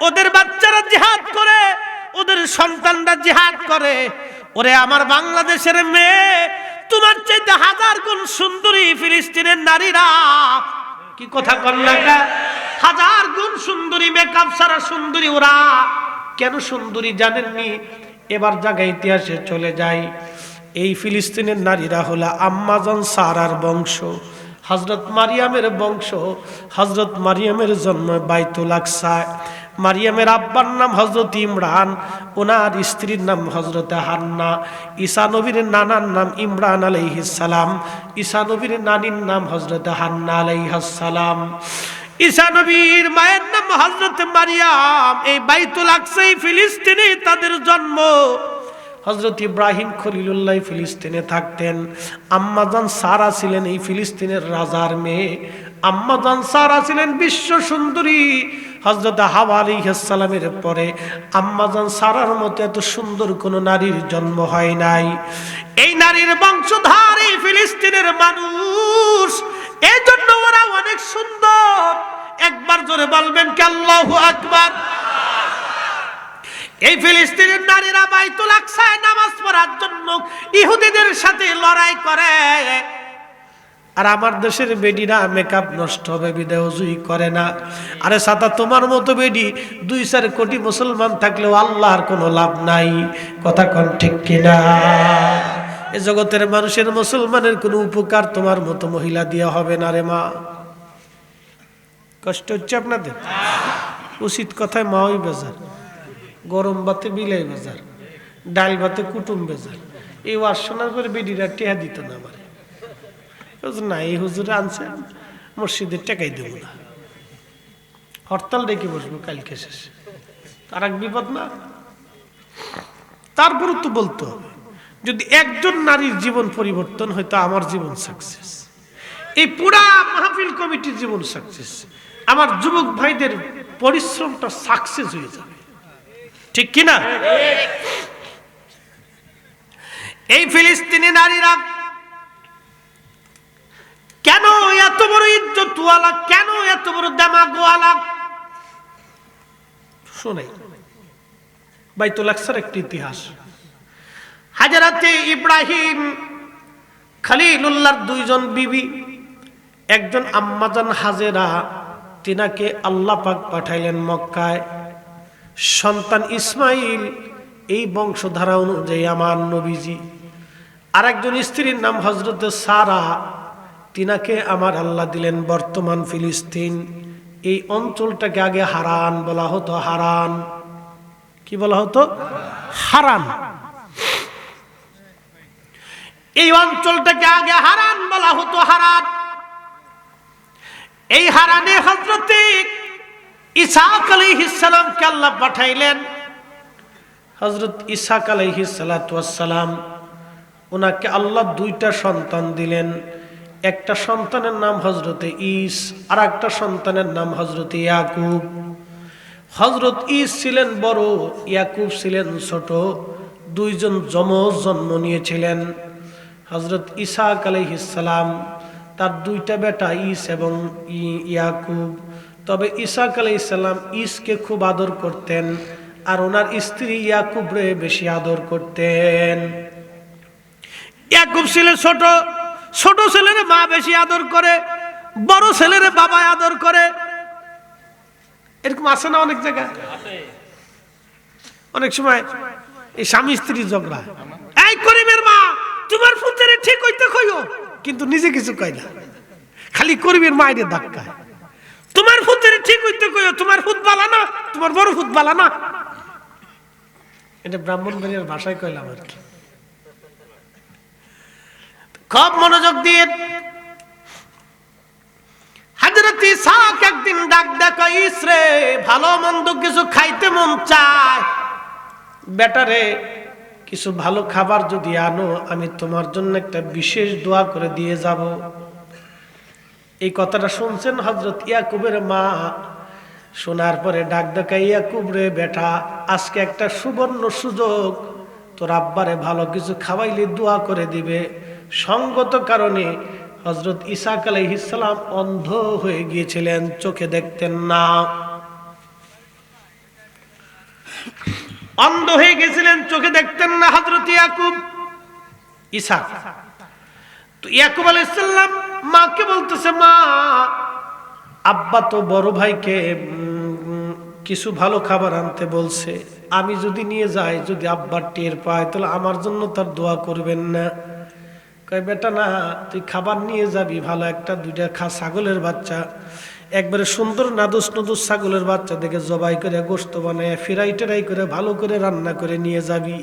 ওদের বাচ্চারা জিহাদ করে, ওদের সন্তানরা জিহাদ করে। ওরে, আমার বাংলাদেশের মেয়ে, তোমার চাইতে হাজার গুণ সুন্দরী ফিলিস্তিনের নারীরা। কি কথা কন্যা হাজার গুণ সুন্দরী মেকআপ সারা সুন্দরী ওরা। কেন সুন্দরী জানেননি? এবার জায়গায় ইতিহাসে চলে যাই। এই ফিলিস্তিনের নারীরা হলো আম্মাজন সারার বংশ। হজরত মারিয়ামের বংশ। হজরত মারিয়ামের জন্ম বাইতুল আকসায় মারিয়ামের আব্বার নাম হজরত ইমরান ওনার স্ত্রীর নাম হজরত হান্না, ঈসা নবীর নানার নাম ইমরান আলাইহিসালাম ঈসা নবীর নানির নাম হজরত হান্না আলাইহাসালাম ঈসা নবীর মায়ের নাম হজরত মারিয়াম, এই বাইতুল আকসাই ফিলিস্তিনে তাদের জন্ম। হজরত ইব্রাহিম খলিলুল্লাহ ফিলিস্তিনে থাকতেন। আম্মাজান সারা ছিলেন এই ফিলিস্তিনের রাজার মেয়ে। আম্মাজান সারা ছিলেন বিশ্ব সুন্দরী। হজরত হাওয়া আলী আলিহাসালামের পরে আম্মাজান সারার মতো এত সুন্দর কোনো নারীর জন্ম হয় নাই। এই নারীর বংশধার এই ফিলিস্তিনের মানুষ। এই জন্য ওরা অনেক সুন্দর। একবার জোরে বলবেন কে আল্লাহু আকবার। এই ফিলিস্তিনের নারীরা বাইতুল আকসায় নামাজ পড়ার জন্য ইহুদিদের সাথে লড়াই করে। আর আমার দেশের বেডিরা মেকআপ নষ্ট হবে বিদায় অজুই করে না। আরে সাতা, তোমার মতো বেডি দুই চার কোটি মুসলমান থাকলেও আল্লাহর কোনো লাভ নাই। কথা কন ঠিক কিনা? এ জগতের মানুষের মুসলমানের কোনো উপকার তোমার মতো মহিলা দিয়ে হবে না রে মা। কষ্ট হচ্ছে আপনাদের? উচিত কথায় মাওই বেজার, গরম ভাতে বিলাই বাজার, ডাল ভাতে কুটুম বেজার। এই ওয়াজ পরে বেডিরা টেহা দিত না আমার। না এই হুজুরে আনছে মসজিদের টেকাই দেব না। হরতাল ডেকে বসবো কালকে শেষে। তার এক বিপদ না? তারপরে তো বলতে হবে যদি একজন নারীর জীবন পরিবর্তন হয়তো আমার জীবন সাকসেস এই পুরা মাহফিল কমিটির জীবন সাকসেস আমার যুবক ভাইদের পরিশ্রমটা সাকসেস হয়ে যাবে। ঠিক কিনা? এই ফিলিস্তিনি নারীরা কেন এত বড় ইজ্জতওয়ালা? কেন এত বড় দেমাগওয়ালা? শোনাই বাইতুল আকসার একটি ইতিহাস। হাজারাতে ইব্রাহিম খালিলুল্লাহর দুইজন বিবি, একজন আম্মাজান হাজেরা, তিনাকে আল্লাহ পাক পাঠাইলেন মক্কায়। সন্তান ইসমাইল এই বংশধারা অনুযায়ী আমার নবীজি। আর একজন স্ত্রীর নাম হজরত সারা। তিনাকে আমার আল্লাহ দিলেন বর্তমান ফিলিস্তিন। এই অঞ্চলটাকে আগে হারান বলা হতো, হারান। কি বলা হতো? হারান। এই অঞ্চলটাকে আগে হারান বলা হতো, হারান। এই হারানে হজরতে ইসাক আলাইহিসালামকে আল্লাহ পাঠাইলেন। হজরত ইসাক আলাইহিসালাম ওনাকে আল্লাহ দুইটা সন্তান দিলেন। একটা সন্তানের নাম হজরতে ইস আর একটা সন্তানের নাম হজরতে ইয়াকুব। হজরত ইস ছিলেন বড়, ইয়াকুব ছিলেন ছোট, দুইজন যমজ জন্ম নিয়েছিলেন। হজরত ইসাক আলাইহিসালাম তার দুইটা বেটা ইস এবং ইয়াকুব। তবে ইসাক আলাইসাল্লাম ইসকে খুব আদর করতেন আর ওনার স্ত্রী ইয়াকুবরে বেশি আদর করতেন। ইয়াকুব ছিলেন ছোট ছোট ছেলের মা বেশি আদর করে, বড় ছেলের বাবা আদর করে। এরকম আছে না অনেক জায়গায়? অনেক সময় এই স্বামী স্ত্রী ঝগড়া। এই করিমের মা, তোমার ফুতেরে ঠিক হইতে কইও, কিন্তু নিজে কিছু কয় না। খালি করিমের মায়ের ধাক্কায় তোমার ফুতের ঠিক হইতে কইও, তোমার ফুট বালা না, তোমার বড় ফুট বালা না। এটা ব্রাহ্মণবাড়িয়ার ভাষায় কইলাম আর কি। খুব মনোযোগ দিয়ে। হাজরত ইসাক একদিন ডাক ডাক ইসরে ভালো মন্দ কিছু খাইতে মন চায়। বেটারে, কিছু ভালো খাবার যদি আনো, আমি তোমার জন্য একটা বিশেষ দোয়া করে দিয়ে যাব। এই কথাটা শুনছেন হজরত ইয়াকুবের মা। শোনার পরে ডাক ডাকা ইয়াকুব রে বেটা, আজকে একটা সুবর্ণ সুযোগ। তোর আব্বারে ভালো কিছু খাওয়াইলে দোয়া করে দিবে। সঙ্গত কারণে হজরত ইসাক আলাইহিসালাম অন্ধ হয়ে গিয়েছিলেন, চোখে দেখতেন না। অন্ধ হয়ে গেছিলেন চোখে দেখতেন না হজরত ইয়াকুব। ইসা তো ইয়াকুব আলাইসাল্লাম মাকে বলতেছে, মা, আব্বা তো বড় ভাইকে কিছু ভালো খাবার আনতে বলছে। আমি যদি নিয়ে যাই, যদি আব্বার টের পায়, তাহলে আমার জন্য তার দোয়া করবেন না। কয়, বেটা না, তুই খাবার নিয়ে যাবি, ভালো একটা দুইটা খা, ছাগলের বাচ্চা। একবারে সুন্দর নাদুস নদুস ছাগলের বাচ্চা দেখে জবাই করে গোস্ত বানায়, ফেরাই টেরাই করে ভালো করে রান্না করে নিয়ে যাবি।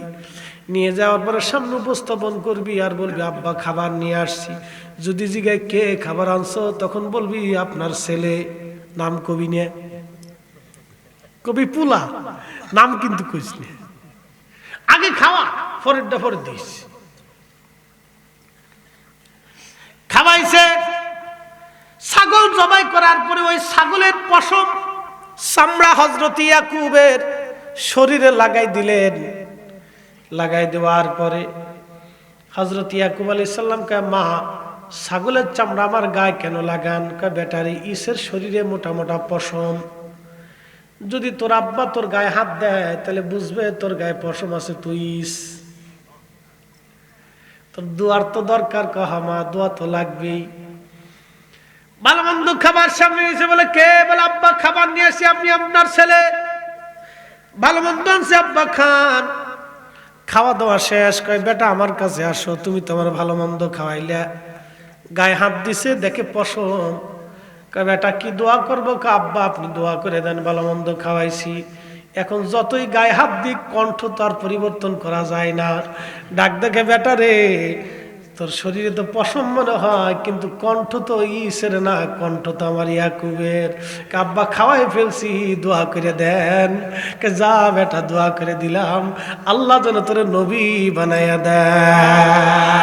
নিয়ে যাওয়ার পরে সামনে উপস্থাপন করবি আর বলবি, আব্বা, খাবার নিয়ে আসছি। যদি জিগায়, কে খাবার আনছো? তখন বলবি, আপনার ছেলে। নাম কবি নে। কবি পুলা। নাম কিন্তু কইস। আগে খাওয়া, পরেরটা পরে দিস। খাওয়াইছে ছাগল জবাই করার পরে ওই ছাগলের পশম চামড়া হজরত ইয়াকুবের শরীরে লাগাই দিলেন। লাগাই দেওয়ার পরে হজরত ইয়াকুব আলী সাল্লামকে মা, ছাগলের চামড়া আমার গায়ে কেন লাগান? কয় বেটারি, ইসের শরীরে মোটা মোটা পশম। যদি তোর আব্বা তোর গায়ে হাত দেয়, তাহলে বুঝবে তোর গায়ে পশম আছে, তুই ইস। তোর দুয়ার তো দরকার কহামা দোয়া তো লাগবেই। ভালো মন্দ খাবার সামনে এসে বলে, কে? বলে, আব্বা, খাবার নিয়ে আসি আপনি আপনার ছেলে। ভালো মন্দ আনছে, আব্বা, খান। খাওয়া দাওয়া শেষ, কয়, বেটা, আমার কাছে আসো, তুমি তোমার ভালো মন্দ খাওয়াইলে। গায়ে হাত দিছে, দেখে পশম। কয়, বেটা, কি দোয়া করব? আব্বা, আপনি দোয়া করে দেন, ভালো মন্দ খাওয়াইছি। এখন যতই গায়ে হাত দিক, কণ্ঠ তো আর পরিবর্তন করা যায় না। ডাক দেখে, বেটা রে, তোর শরীরে তো পশম মনে হয়, কিন্তু কণ্ঠ তো ইসের না, কণ্ঠ তো আমার ইয়াকুবের। কাব্বা খাওয়াই ফেলছি, দোয়া করে দেন। কে যা, বেটা, দোয়া করে দিলাম, আল্লাহ যেন তোর নবী বানাইয়া দেয়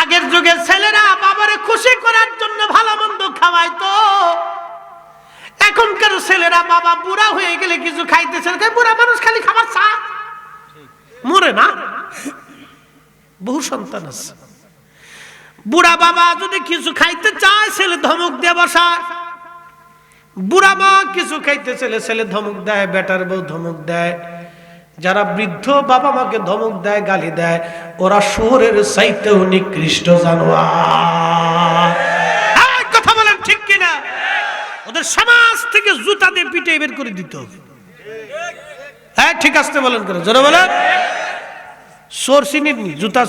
আগের যুগে ছেলেরা বাবারে খুশি করার ছেলেরা বাবা বুড়া হয়ে গেলে কিছু খাইতেছে বুড়া মানুষ খালি খাবার চা। মরে না? বহু সন্তান আছে। বুড়া বাবা যদি কিছু খাইতে চায়, ছেলে ধমক দিয়ে বসায়। বুড়া মা কিছু খাইতে ছেলে ছেলে ধমক দেয়, বেটার বউ ধমক দেয়। যারা বৃদ্ধ বাবা মাকে ধমক দেয়, গালি দেয়, ওরা শহরের চাইতেও নিকৃষ্ট জানোয়ার। কথা বলেন ঠিক কিনা? ওদের সমাজ থেকে জুতা দিয়ে পিটে বের করে দিতে হবে। হ্যাঁ ঠিক আসতে বলেন করে জোরে বলেন। জুতা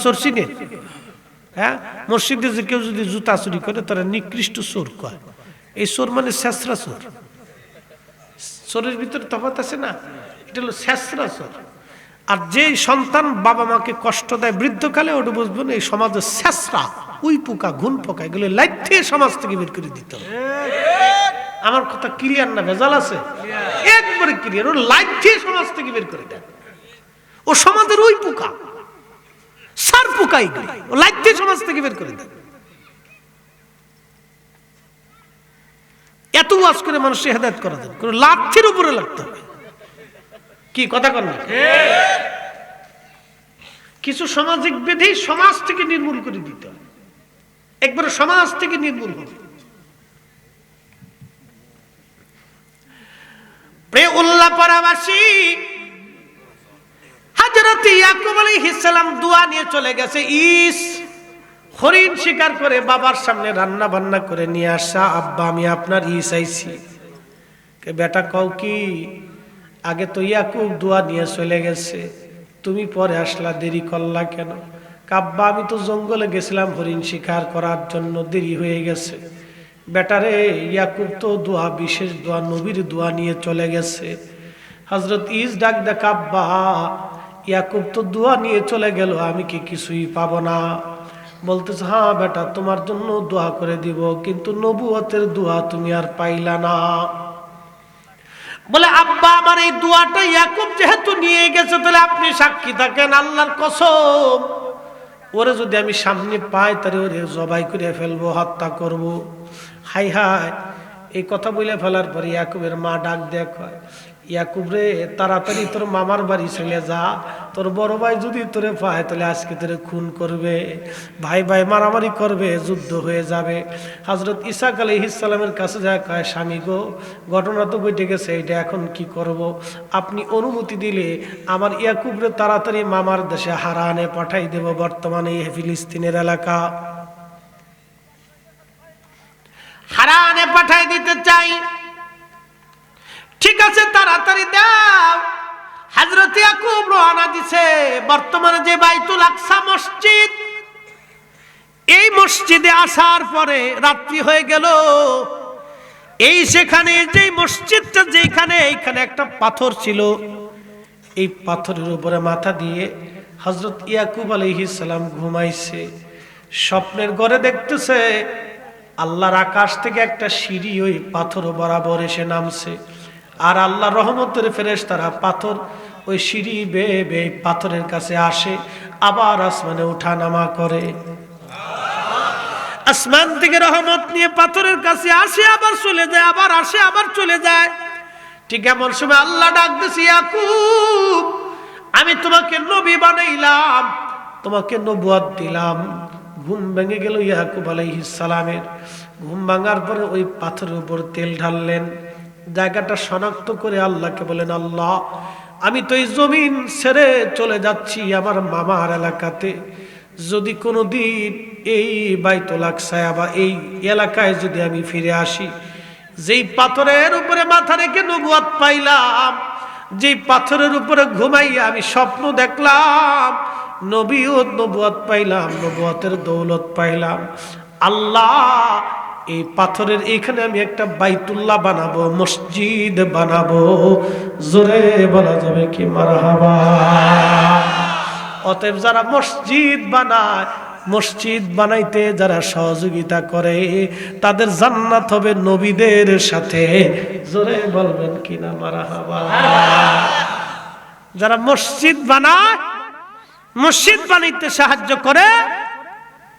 হ্যাঁ মসজিদে যে কেউ যদি জুতা চুরি করে, তারা নিকৃষ্ট কয়। এই মানে ভিতরে তফাত আছে না? এটা হলো শেষরা চোর। আর যে সন্তান বাবা মাকে কষ্ট দেয় বৃদ্ধকালে, ওটা বুঝবেন এই সমাজের শেষরা। উই পোকা ঘুন পোকা, এগুলো লাইট সমাজ থেকে বের করে দিতে হবে। আমার কথা ক্লিয়ার না, ভেজাল আছে? একবারে ক্লিয়ার ও দিয়ে সমাজ থেকে বের করে দেন ও সমাজের ওই পোকা, সার পোকা ও দিয়ে সমাজ থেকে বের করে দেন এত ওয়াজ করে মানুষকে হেদায়ত করা দেন কোনো লাঠির উপরে লাগতে হবে। কি, কথা কর না? কিছু সামাজিক বিধি সমাজ থেকে নির্মূল করে দিতে হবে একবারে সমাজ থেকে নির্মূল হবে। উল্লাহ নিয়ে চলে গেছে। ইস, হরিণ শিকার করে বাবার সামনে রান্না বান্না করে নিয়ে আসা। আব্বা, আমি আপনার ই চাইছি কে, বেটা, কও কি? আগে তো ইয়াকুব দোয়া নিয়ে চলে গেছে। তুমি পরে আসলা, দেরি করলা কেন? কাব্বা আমি তো জঙ্গলে গেছিলাম হরিণ শিকার করার জন্য, দেরি হয়ে গেছে। বেটারে, ইয়াকুব তো দোয়া, বিশেষ দোয়া, নবীর দোয়া নিয়ে চলে গেছে। হজরত ইস ডাক দা কাব্বা ইয়াকুব তো দোয়া নিয়ে চলে গেল, আমি কি কিছুই পাবো না? বলতেছে হ্যাঁ বেটা, তোমার জন্য দোয়া করে দিব, কিন্তু নবুয়তের দোয়া তুমি আর পাইলা না। বলে, আব্বা, আমার এই দোয়াটা ইয়াকুব যেহেতু নিয়ে গেছে, তাহলে আপনি সাক্ষী থাকেন আল্লাহর কসম। ওরে যদি আমি সামনে পাই, তাহলে ওরে জবাই করে ফেলব, হত্যা করব। হাই হাই, এই কথা বলে ফেলার পরে ইয়াকুবের মা ডাক দেখ ইয়াকুব রে তাড়াতাড়ি তোর মামার বাড়ি চলে যা, তোর বড় ভাই যদি তোরে পায় তাহলে আজকে তোরে খুন করবে, ভাই ভাই মারামারি করবে, যুদ্ধ হয়ে যাবে। হজরত ইসাক আলী ইসালামের কাছে যা কয়, স্বামী গো, ঘটনা তো বইটে গেছে, এটা এখন কি করব? আপনি অনুমতি দিলে আমার ইয়াকুব রে তাড়াতাড়ি মামার দেশে হারানে পাঠাই দেব বর্তমানে ফিলিস্তিনের এলাকা। হারানে পাঠাই দিতে চাই। ঠিক আছে, তাড়াতাড়ি দাও। হজরত ইয়াকুব রওনা দিছে। বর্তমানে যে বাইতুল আকসা মসজিদ, এই মসজিদে আসার পরে রাত্রি হয়ে গেল। এই সেখানে যে মসজিদটা যেখানে, এইখানে একটা পাথর ছিল। এই পাথরের উপরে মাথা দিয়ে হজরত ইয়াকুব আলহিসাম ঘুমাইছে। স্বপ্নের ঘরে দেখতেছে আল্লাহর আকাশ থেকে একটা সিঁড়ি ওই পাথর বরাবর এসে নামছে। আর আল্লাহ রহমতের ফেরেশ তারা পাথর ওই সিঁড়ি বেয়ে বেয়ে পাথরের কাছে আসে, আবার আসমানে উঠা নামা করে। আসমান থেকে রহমত নিয়ে পাথরের কাছে আসে, আবার চলে যায়, আবার আসে, আবার চলে যায়। ঠিক এমন সময় আল্লাহ ডাক দিছি আমি তোমাকে নবী বানাইলাম, তোমাকে নবুয়াদ দিলাম। ঘুম ভেঙে গেল ইয়াকুব সালামের। ঘুম ভাঙার পরে ওই পাথরের উপর তেল ঢাললেন। জায়গাটা শনাক্ত করে আল্লাহকে বলেন আল্লাহ, আমি তো এই জমিন ছেড়ে চলে যাচ্ছি আমার মামার এলাকাতে। যদি কোনো দিন এই বাইতুল আকসায়া বা এই এলাকায় যদি আমি ফিরে আসি, যেই পাথরের উপরে মাথা রেখে নবুয়াত পাইলাম, যেই পাথরের উপরে ঘুমাইয়া আমি স্বপ্ন দেখলাম নবী ও নবুয়াত পাইলাম, নবুয়াতের দৌলত পাইলাম। আল্লাহ, এই পাথরের এখানে আমি একটা বাইতুল্লাহ বানাবো, মসজিদ বানাবো। জোরে বলা যাবে কি মারহাবা? অতএব যারা মসজিদ বানায়, মসজিদ বানাইতে যারা সহযোগিতা করে, তাদের জান্নাত হবে নবীদের সাথে। জোরে বলবেন কিনা মারহাবা? যারা মসজিদ বানায় মসজিদ বানাইতে সাহায্য করে,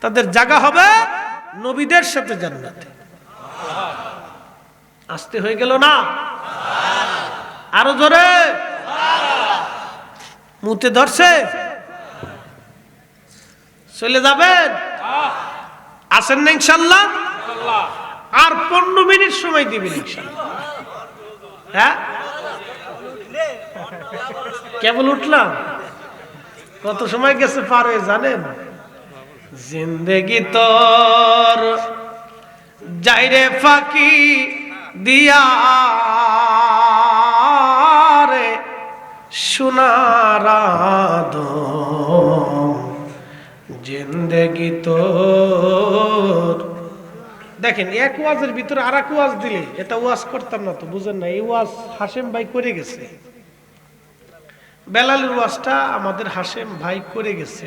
তাদের জায়গা হবে নবীদের সাথে জান্নাতে। আসতে হয়ে গেল না? আরও জোরে? মুতে ধরছে? চলে যাবেন? আসেন না ইনশাল্লাহ? আর পনেরো মিনিট সময় দিবেন ইনশাল্লাহ। হ্যাঁ? কেবল উঠলাম? কত সময় গেছে পার হয়ে জানেন? জিন্দেগি তোর যাইরে ফাঁকি দিয়া রে সোনার জিন্দেগি তোর। দেখেন, এক ওয়াজের ভিতরে আর এক ওয়াজ দিলে, এটা ওয়াজ করতাম না তো, বুঝেন না, এই ওয়াজ হাসেম ভাই করে গেছে। বেলালের ওয়াজটা আমাদের হাসেম ভাই করে গেছে।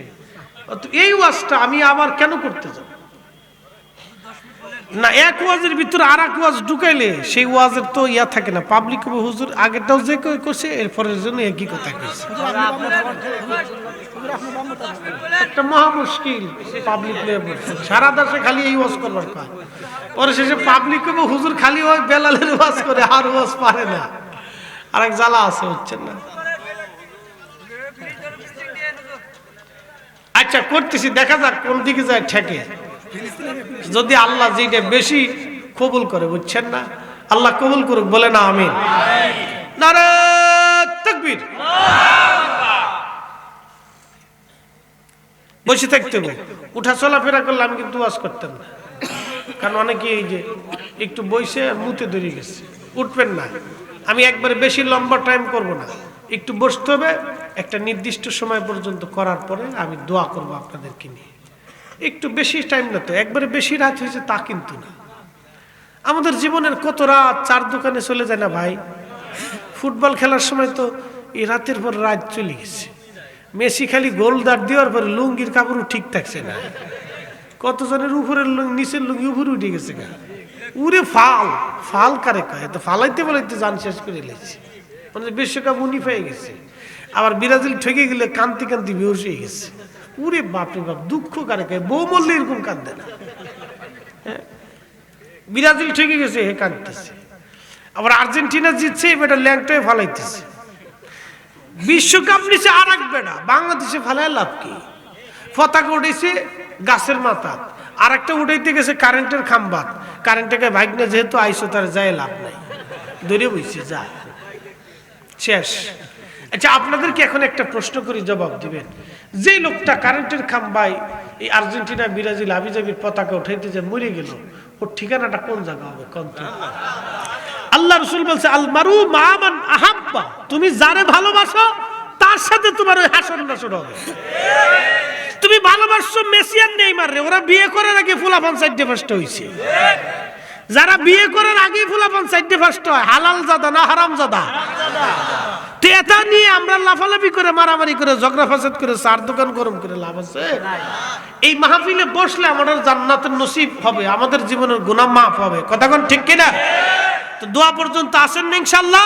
এই ওয়াজটা আমি আবার কেন করতে যাব? না, এক ওয়াজের ভিতরে আর এক ওয়াজ ঢুকাইলে সেই ওয়াজের তো ইয়া থাকে না পাবলিক হুজুর, আগেরটাও যে করছে, এরপরের জন্য একই কথা কইছে। একটা মহা মুশকিল পাবলিক সারা দেশে খালি এই ওয়াজ করবার কয় পরে শেষে পাবলিক হুজুর, খালি ওই বেলালের ওয়াজ করে, আর ওয়াজ পারে না। আরেক জ্বালা আছে হচ্ছেন না? আচ্ছা করতেছি, দেখা যাক কোন দিকে যায় ঠেকে। যদি আল্লাহ যেটা বেশি কবুল করে, বুঝছেন না? আল্লাহ কবুল করুক, বলে না আমি বসে থাকতে হবে। উঠা চলাফেরা করলে আমি কিন্তু ওয়াজ করতাম না। কারণ অনেকে এই যে একটু বসে মুতে ধরে গেছে। উঠবেন না। আমি একবারে বেশি লম্বা টাইম করব না। একটু বসতে হবে। একটা নির্দিষ্ট সময় পর্যন্ত করার পরে আমি দোয়া করব আপনাদেরকে নিয়ে। একটু বেশি টাইম না তো, একবারে বেশি রাত হয়েছে তা কিন্তু না। আমাদের জীবনের কত রাত, চার দোকানে চলে যায় না ভাই? ফুটবল খেলার সময় তো এই রাতের পর রাত চলে গেছে। মেসি খালি গোল দাঁড় দেওয়ার পরে লুঙ্গির কাপড়ও ঠিক থাকছে না। কতজনের উপরের লুঙ্গি, নিচের লুঙ্গি উপরে উঠে গেছে উরে ফাল ফাল কারে কয়? তো ফালাইতে বলাইতে জান শেষ করে লেগেছে মানে বিশ্বকাপ উনি পেয়ে গেছে। আবার ব্রাজিল ঠেকে গেলে কান্তি কান্তি বেহস হয়ে গেছে। উরে বাপরে বাপ, দুঃখ কারে কয় বউ মরলে এরকম কান্দে না। হ্যাঁ? ব্রাজিল ঠেকে গেছে, হে কাঁদতেছে। আবার আর্জেন্টিনা জিতছে এই বেটা ল্যাংটায় ফালাইতেছে। বিশ্বকাপ নিচে আর এক বেটা বাংলাদেশে ফালাই লাভ কি? পতাকা উঠেছে গাছের মাথা আর একটা উঠাইতে গেছে কারেন্টের খাম্বাত। কারেন্টটাকে ভাগনে, যেহেতু আইসো তার যায় লাভ নাই। দূরে বইছে, যা। শেষ। আচ্ছা আপনাদেরকে এখন একটা প্রশ্ন করি, জবাব দিবেন। যে লোকটা কারেন্টের খাম্বাই এই আর্জেন্টিনা, ব্রাজিল আবিজাবির পতাকা উঠাইতে যে মরে গেল, ওর ঠিকানাটা কোন জায়গা হবে? কোন আল্লাহ রসুল বলছে আল মারু মামান আহাব্বা। তুমি যারে ভালোবাসো, তার সাথে তোমার ওই হাসন নাসন হবে। তুমি ভালোবাসছো মেসিয়ান নেইমার রে ওরা বিয়ে করার আগে ফুলাফান সাইডে ফার্স্ট হইছে। যারা বিয়ে করার আগে ফুলাফান সাইডে ফার্স্ট হয়, হালাল জাদা না হারাম জাদা? এটা নিয়ে আমরা লাফালাফি করে, মারামারি করে, ঝগড়া ফাসাদ করে, চার দোকান গরম করে লাভ আছে? এই মাহফিলে বসলে আমাদের জান্নাতের নসিব হবে, আমাদের জীবনের গুনাহ মাফ হবে। কথা কোন ঠিক কিনা? তো দোয়া পর্যন্ত আসেন না ইনশাল্লাহ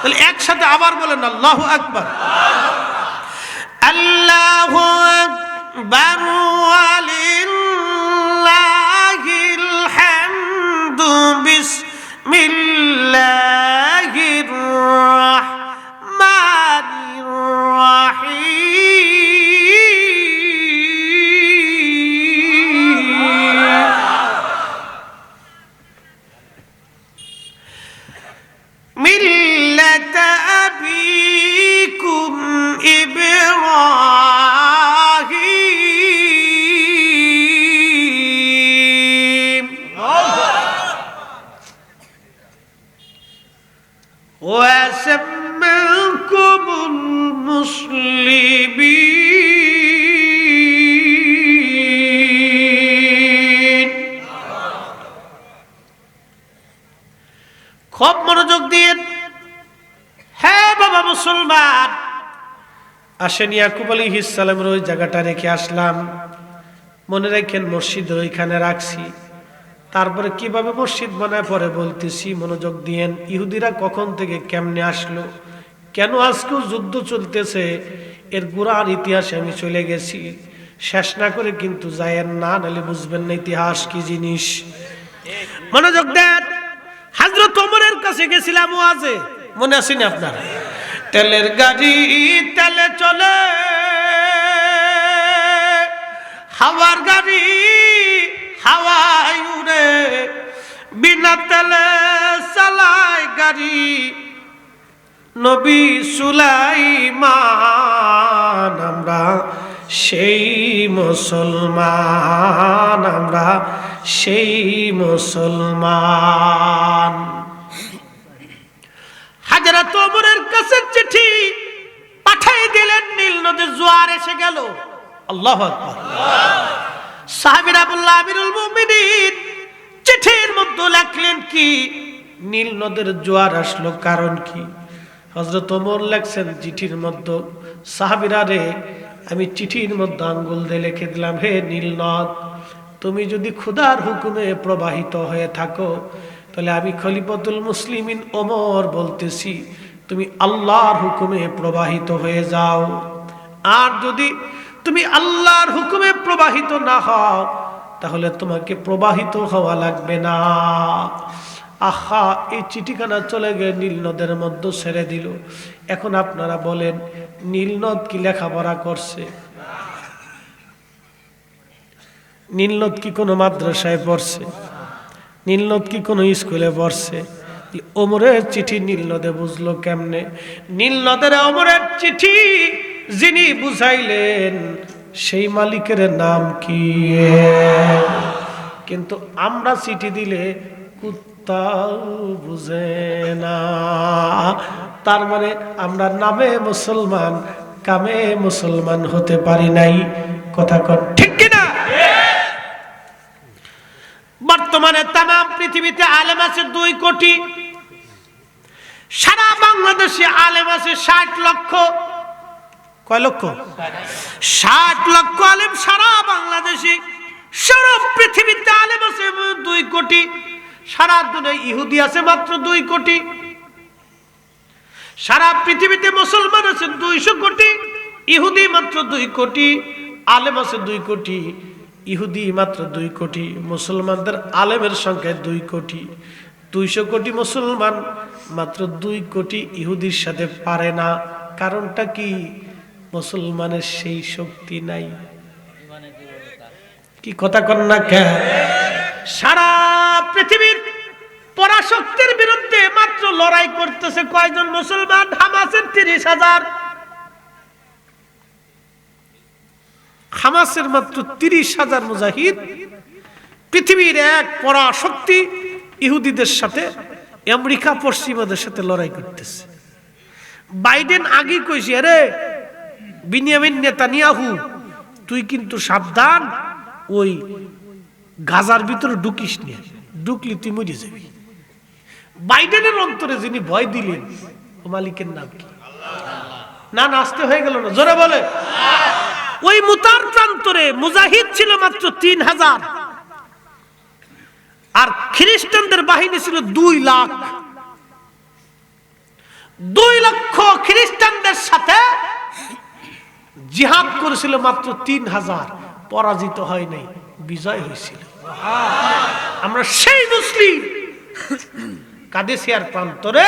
তাহলে একসাথে আবার বলেন, আল্লাহু আকবার। আল্লাহু আকবার بعد بسم الله الرحمن الرحيم ملة أبيكم إبراهيم খুব মনোযোগ দিয়ে। হ্যাঁ বাবা মুসলমান, আসেন ইয়াকুব আলী ইসালামের ওই জায়গাটা রেখে আসলাম। মনে রাখেন মসজিদ ওইখানে রাখছি। তারপরে কীভাবে মসজিদ বানায় পরে বলতেছি, মনোযোগ দিয়েন, ইহুদিরা কখন থেকে কেমনে আসলো? কেন আজকেও যুদ্ধ চলতেছে? এর গোড়ার ইতিহাসে আমি চলে গেছি। শেষ না করে কিন্তু যায়েন না নাহলে বুঝবেন না ইতিহাস কি জিনিস। মনোযোগ দেন। কাছে গেছিলাম ওয়াজে। মনে আছে না আপনার? তেলের গাড়ি তেলে চলে। হাওয়ার গাড়ি হাওয়ায় উড়ে। বিনা তেলে চালায় গাড়ি। নবী সুলাইমান, আমরা সেই মুসলমান, আমরা সেই মুসলমান। হাজারা তোমরের কাছে চিঠি পাঠাই দিলেন, নীল নদীর জোয়ার এসে গেল। আল্লাহ সাহাবির আবুল্লাহ আমিরুল মুমিনিন, চিঠির মধ্যে লেখলেন কি? নীল নদের জোয়ার আসলো কারণ কি? হজরত ওমর লেখছেন চিঠির মধ্যে, সাহাবিরা রে, আমি চিঠির মধ্যে আঙ্গুল দিয়ে লিখে দিলাম, হে নীল নদ, তুমি যদি ক্ষুধার হুকুমে প্রবাহিত হয়ে থাকো তাহলে আমি খলিফতুল মুসলিমিন ওমর বলতেছি, তুমি আল্লাহর হুকুমে প্রবাহিত হয়ে যাও। আর যদি তুমি আল্লাহর হুকুমে প্রবাহিত না হও, তাহলে তোমাকে প্রবাহিত হওয়া লাগবে না। আহা, এই চিঠিখানা চলে গিয়ে নীল নদের মধ্যে ছেড়ে দিল। এখন আপনারা বলেন, নীল নদ কি লেখাপড়া করছে? নীলনদ কি কোনো মাদ্রাসায় পড়ছে? নীলনদ কি কোনো স্কুলে পড়ছে? ওমরের চিঠি নীলনদে বুঝলো কেমনে? নীলনদের ওমরের চিঠি যিনি বুঝাইলেন, সেই মালিকের নাম কি? কিন্তু আমরা চিঠি দিলে কুত্তাও বুঝে না। তার মানে আমরা নামে মুসলমান, কামে মুসলমান হতে পারি নাই। কথা কন, ঠিক কিনা বর্তমানে তাম পৃথিবীতে আলেম আছে দুই কোটি। সারা বাংলাদেশে আলেম আছে ষাট লক্ষ। কয় লক্ষ? ষাট লক্ষ আলেম সারা বাংলাদেশে। সারা পৃথিবীতে আলেম আছে দুই কোটি। সারা দুনিয়ায় ইহুদি আছে মাত্র দুই কোটি। সারা পৃথিবীতে মুসলমান আছে দুইশো কোটি। ইহুদি মাত্র দুই কোটি, আলেম আছে দুই কোটি। ইহুদি মাত্র দুই কোটি, মুসলমানদের আলেমের সংখ্যা দুই কোটি। দুইশো কোটি মুসলমান মাত্র দুই কোটি ইহুদির সাথে পারে না। কারণটা কি? মুসলমানের সেই শক্তি নাই। কি কথা কন না কেন? সারা পৃথিবীর পরাশক্তির বিরুদ্ধে মাত্র লড়াই করতেছে কয়জন মুসলমান? হামাসের তিরিশ হাজার। হামাসের মাত্র তিরিশ হাজার মুজাহিদ, পৃথিবীর এক পরাশক্তি ইহুদিদের সাথে, আমেরিকা পশ্চিমাদের সাথে লড়াই করতেছে। বাইডেন আগে কইছে, আরে, বিনিয়ামিন নেতানিয়াহু, তুই কিন্তু সাবধান, ওই গাজার ভিতরে ঢুকিস নিয়ে ঢুকলি তুই মরে যাবি। বাইডেনের অন্তরে যিনি ভয় দিলেন, ও মালিকের নাম কি? না, আসতে হয়ে গেল না, জোরে বলে। ওই মুতার প্রান্তরে মুজাহিদ ছিল মাত্র তিন হাজার। আর খ্রিস্টানদের বাহিনী ছিল দুই লাখ। দুই লক্ষ খ্রিস্টানদের সাথে জিহাদ করেছিল মাত্র তিন হাজার। পরাজিত হয় নাই, বিজয় হয়েছিল। আমরা সেই মুসলিম কাদেসিয়ার প্রান্তরে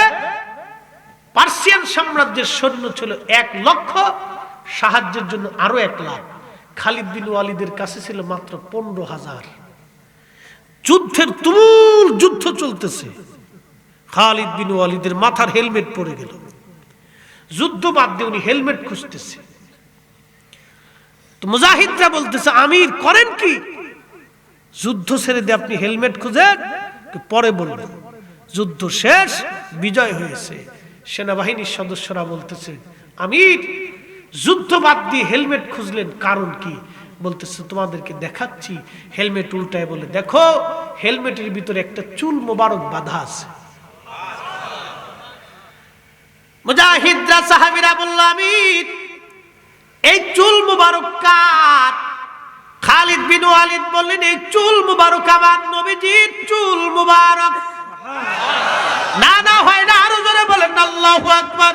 পার্সিয়ান সাম্রাজ্যের সৈন্য ছিল এক লক্ষ সাহায্যের জন্য আরও এক লাখ। খালিদ বিন ওয়ালিদের কাছে ছিল মাত্র পনেরো হাজার। যুদ্ধের তুমুল যুদ্ধ চলতেছে। খালিদ বিন ওয়ালিদের মাথার হেলমেট পড়ে গেল। যুদ্ধ বাদ দিয়ে উনি হেলমেট খুঁজতেছে। তো মুজাহিদরা বলতেছে, আমির, করেন কি? যুদ্ধ ছেড়ে দিয়ে আপনি হেলমেট খুঁজেন, পরে বলবেন। যুদ্ধ শেষ, বিজয় হয়েছে। সেনাবাহিনীর সদস্যরা বলতেছে, আমির যুদ্ধ বাদ দিয়ে হেলমেট খুঁজলেন, কারণ কি? বলতেছে, তোমাদেরকে দেখাচ্ছি। হেলমেট উল্টায় বলে, দেখো, হেলমেটের ভিতরে একটা চুল মোবারক বাধা আছে। মুজাহিদরা, সাহাবিরা বলল, আমির, এই চুল মুবারক কার? খালিদ বিন ওয়ালিদ বললেন, এই চুল মুবারক আমার নবীজির চুল মুবারক। না না, হয় না, আরও জোরে বলেন, আল্লাহু আকবার।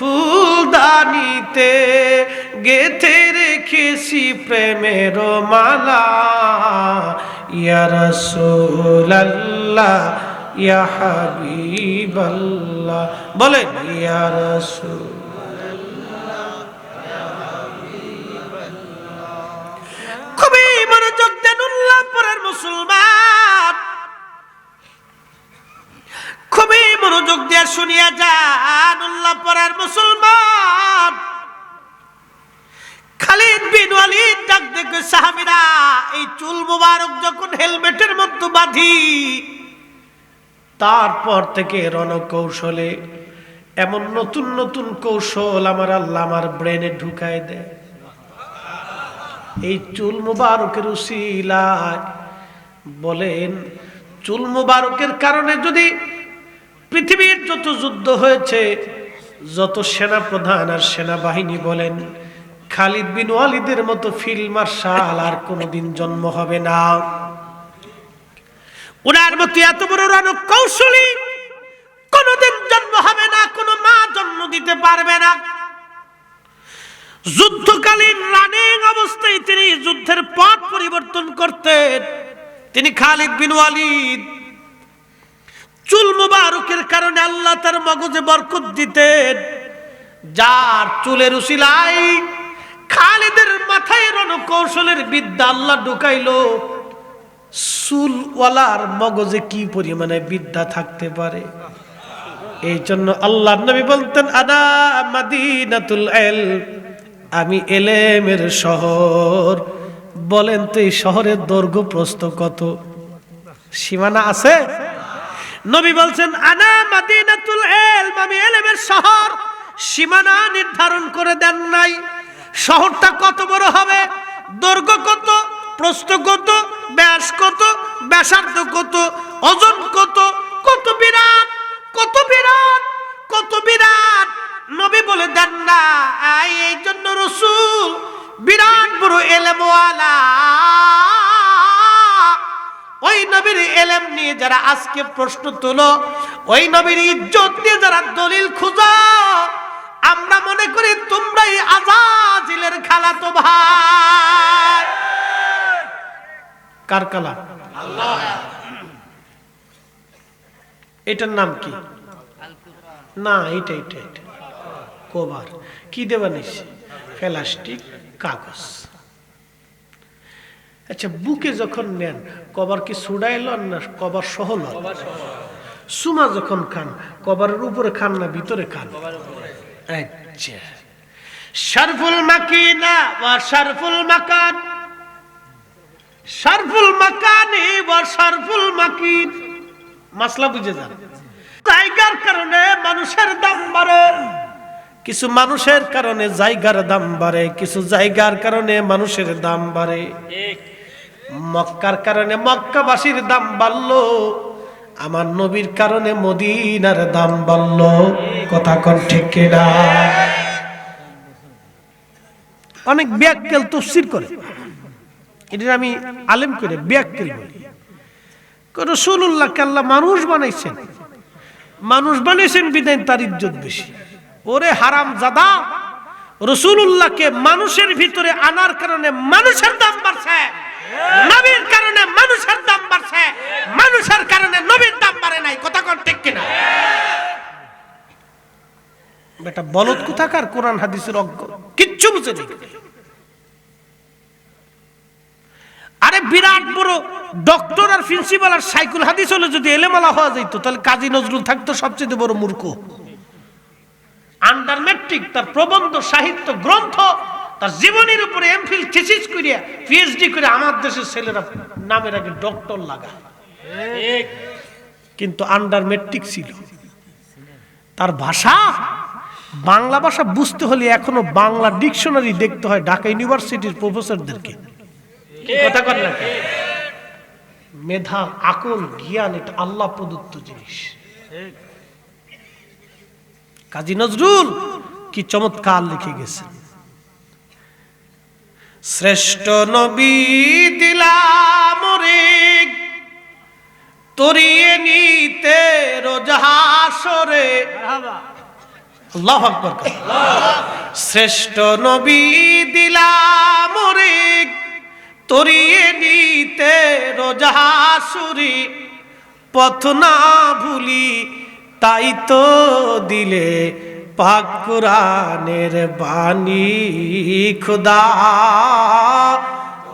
ফুলদানিতে গেথে রেখেছি প্রেমের মালা। ইয়া রাসূলুল্লাহ, ইয়া হাবিবাল্লাহ। বলেন, ইয়া রাসূল খুবই মনোযোগ দেন উল্লাহপুরের মুসলমান। খুবই মনোযোগ দিয়ে শুনিয়া যান উল্লাহপুরের মুসলমান। খালিদ বিন ওয়ালিদ ডাক দেখে সাহাবীরা, এই চুল মুবারক যখন হেলমেটের মধ্যে বাঁধি, তারপর থেকে রণকৌশলে এমন নতুন নতুন কৌশল আমার আল্লাহ আমার ব্রেনে ঢুকায় দেয়। এই চুল মুবারকের উসিলায় বলেন, চুল মুবারকের কারণে যদি পৃথিবীর যত যুদ্ধ হয়েছে, যত সেনা প্রধান আর সেনাবাহিনী বলেন, খালিদ বিন ওয়ালিদের মতো ফিল্ড মার্শাল আর কোনোদিন জন্ম হবে না। ওনার মতো এত বড় রণক কৌশলী কোনোদিন জন্ম হবে না, কোনো মা জন্ম দিতে পারবে না। যুদ্ধকালীন রানিং অবস্থায় তিনি যুদ্ধের পথ পরিবর্তন করতেন। তিনি খালিদ বিন ওয়ালিদ চুল মুবারকের কারণে আল্লাহ তার মগজে বরকত দিতেন। যার চুলের উসিলাই খালিদের মাথায় রণকৌশলের বিদ্যা আল্লাহ ঢুকাইলো, চুলওয়ালার মগজে কি পরিমাণে বিদ্যা থাকতে পারে? এই জন্য আল্লাহ নবী বলতেন আনা মাদিনাতুল এল আমি এলেমের শহর। বলেন তো এই শহরের দৈর্ঘ্য প্রস্থ কত? সীমানা আছে? নবী বলছেন, আনা মাদিনাতুল ইলম আমি ইলমের শহর। সীমানা নির্ধারণ করে দেন নাই। শহরটা কত বড় হবে? দৈর্ঘ্য কত? প্রস্থ কত? ব্যাস কত? ব্যাসার্ধ কত? ওজন কত? কত বিরাট? কত বিরাট? কত বিরাট? নবী বলে দেন না। এই জন্য রসুল বিরাট বড় এলেমওয়ালা ওই নবীর এলেম নিয়ে যারা আজকে প্রশ্ন তুলো, ওই নবীর ইজ্জত নিয়ে যারা দলিল খুঁজো, আমরা মনে করি তোমরাই আজাজিলের খালা তো ভাই। কার কালা এটার নাম কি? না এটা এটা এটা কভার কি দেবা নিচ্ছে প্লাস্টিক কাগজ। আচ্ছা বুকে যখন নেন কভার কি সুডাই লন না কভার সহ লন সুমা যখন খান কভারের উপরে খান না ভিতরে খান? আচ্ছা। শরফুল মাকিনা ওয়া শরফুল মাকান। শরফুল মাকানি ওয়া শরফুল মাকিন। মাসলা বুঝে যান। জায়গার কারণে মানুষের দাম বাড়ে। কিছু মানুষের কারণে জায়গার দাম বাড়ে কিছু জায়গার কারণে মানুষের দাম বাড়ে। মক্কার কারণে মক্কাবাসীর দাম বাড়লো, আমার নবীর কারণে মদিনার দাম বাড়লো। কথা কোন ঠিক কিনা? অনেক ব্যাককেল তফসির করে। এটা আমি আলেম করে ব্যাককেল বলি। রসুল্লাহকে আল্লাহ মানুষ বানাইছেন? মানুষ বানিয়েছেন বিদায় তার ইজ্জত বেশি। ওরে হারাম জাদা রসুল্লাহকে মানুষের ভিতরে আনার কারণে মানুষের দাম বাড়ছে। নবীর কারণে মানুষের দাম বাড়ছে। মানুষের কারণে নবীর দাম বাড়ে নাই। কথা কোন ঠিক কিনা? বেটা, বলদ কোথাকার? কোরআন, হাদিসের অজ্ঞ। কিচ্ছু বুঝে নেই। আরে, বিরাট বড় ডক্টর আর প্রিন্সিপাল আর সাইকুল হাদিস হলে যদি এলেমালা হওয়া যেত তাহলে কাজী নজরুল থাকতো সবচেয়ে বড় মূর্খ। আন্ডার মেট্রিক তার প্রবন্ধ, সাহিত্য, গ্রন্থ তার জীবনের উপরে এমফিল থিসিস করিয়া পিএইচডি করে আমার দেশের ছেলেরা নামের আগে ডক্টর লাগা কিন্তু আন্ডার মেট্রিক ছিল। তার ভাষা বাংলা ভাষা বুঝতে হলে এখনও বাংলা ডিকশনারি দেখতে হয় ঢাকা ইউনিভার্সিটির প্রফেসরদেরকে কথা কর না মেধা আকল জ্ঞান এটা আল্লাহ প্রদত্ত জিনিস। কাজী নজরুল কি চমৎকার লিখে গেছে শ্রেষ্ঠ নবী দিলাম রে। তরিয়ে নিতে রোজাহাসরে আল্লাহ আকবর। শ্রেষ্ঠ নবী দিলাম রে। তরিয়ে নিতে রোজাহাসুরি পথ না ভুলি তাই তো দিলে পাক কোরআনের বাণী, খুদা।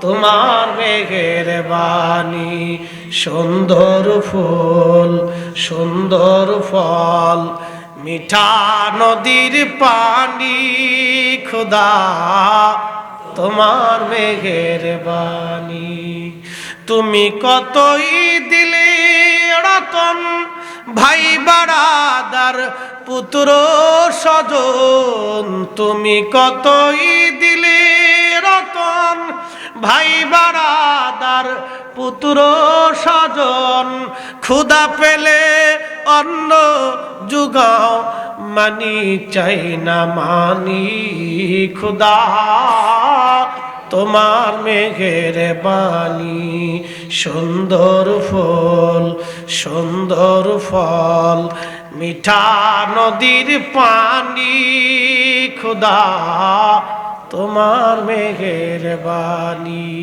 তোমার মেঘের বাণী সুন্দর ফুল, সুন্দর ফল, মিঠা নদীর পানি, খুদা। তোমার মেঘের বাণী তুমি কতই দিলে রতন ভাই বাড়াদার পুত্র স্বজন, তুমি কতই দিলে রতন? ভাই বাড়াদার পুত্র স্বজন ক্ষুদা পেলে অন্ন যুগাও, মানি চাই না মানি খুদা তোমার মেঘের বাণী সুন্দর ফুল সুন্দর ফল মিঠা নদীর পানি খুদা তোমার মেঘের বাণী।